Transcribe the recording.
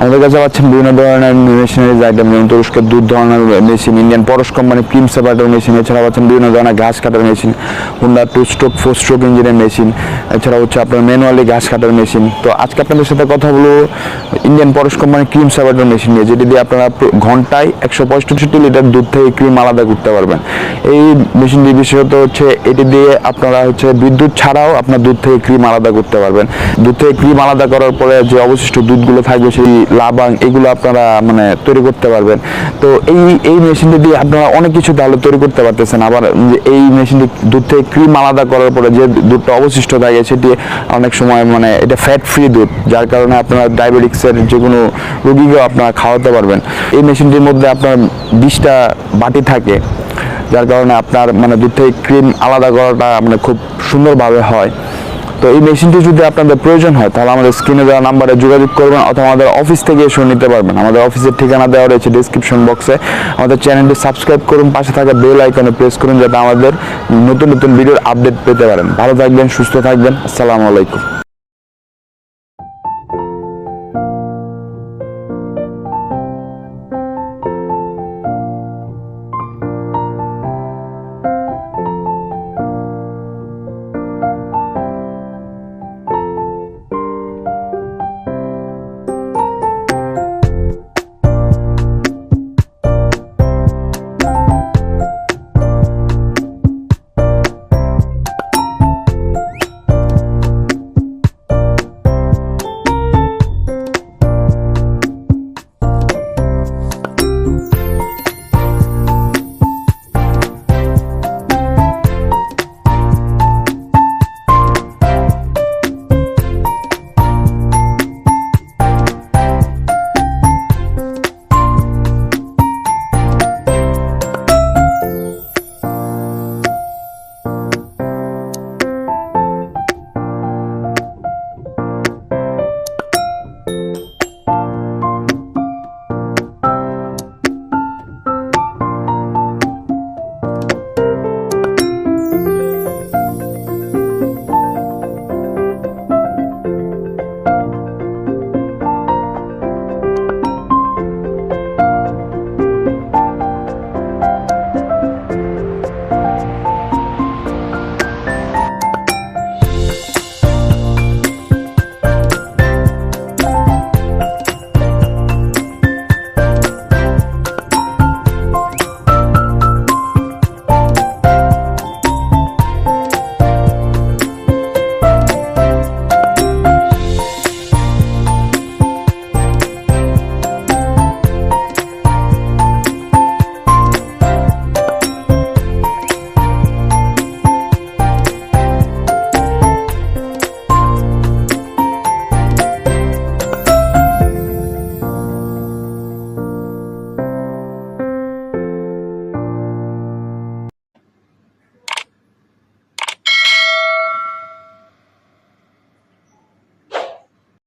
আমাদের কাছে পাচ্ছেন বিভিন্ন ধরনের মেশিনারিজ আইটেম যেমন তুরস্কের দুধ ধরনের মেশিন, ইন্ডিয়ান পরশ কোম্পানি ক্রিম সেপারেটর মেশিন এছাড়া পাচ্ছেন বিভিন্ন ধরনের ঘাস কাটার machine Honda two stroke four stroke ইঞ্জিনের মেশিন এছাড়া হচ্ছে আপনার ম্যানুয়ালি ঘাস কাটার মেশিন। তো আজকে আপনাদের সাথে কথা বলব ইন্ডিয়ান পরশ কোম্পানির ক্রিম সেপারেটর মেশিন নিয়ে, যেটি দিয়ে আপনারা ঘন্টায় একশো পঁয়ষট্টি লিটার দুধ থেকে ক্রিম আলাদা করতে পারবেন। এই মেশিনটি বিশেষত হচ্ছে এটি দিয়ে আপনারা হচ্ছে বিদ্যুৎ ছাড়াও আপনার দুধ থেকে ক্রিম আলাদা করতে পারবেন। দুধ থেকে ক্রিম আলাদা করার পরে যে অবশিষ্ট দুধগুলো থাকবে সেই লাবাং, এগুলো আপনারা মানে তৈরি করতে পারবেন। তো এই এই মেশিনটি দিয়ে আপনারা অনেক কিছু তাহলে তৈরি করতে পারতেছেন। আবার এই মেশিনটি দুধ থেকে ক্রিম আলাদা করার পরে যে দুধটা অবশিষ্ট থাকে, সেটি অনেক সময় মানে এটা ফ্যাট ফ্রি দুধ, যার কারণে আপনারা ডায়াবেটিক্সের যে কোনো রুগীকেও আপনারা খাওয়াতে পারবেন। এই মেশিনটির মধ্যে আপনার বিশটা বাটি থাকে, যার কারণে আপনার মানে দুধ থেকে ক্রিম আলাদা করাটা মানে খুব সুন্দরভাবে হয়। তো এই মেশিনটি যদি আপনাদের প্রয়োজন হয়, তাহলে আমাদের স্ক্রিনে দেওয়া নাম্বারে যোগাযোগ করবেন অথবা আমাদের অফিস থেকে এসে নিতে পারবেন। আমাদের অফিসের ঠিকানা দেওয়া রয়েছে ডিসক্রিপশন বক্সে আমাদের চ্যানেলটি সাবস্ক্রাইব করুন, পাশে থাকা বেল আইকনে প্রেস করুন, যাতে আমাদের নতুন নতুন ভিডিওর আপডেট পেতে পারেন। ভালো থাকবেন, সুস্থ থাকবেন। আসসালামু আলাইকুম।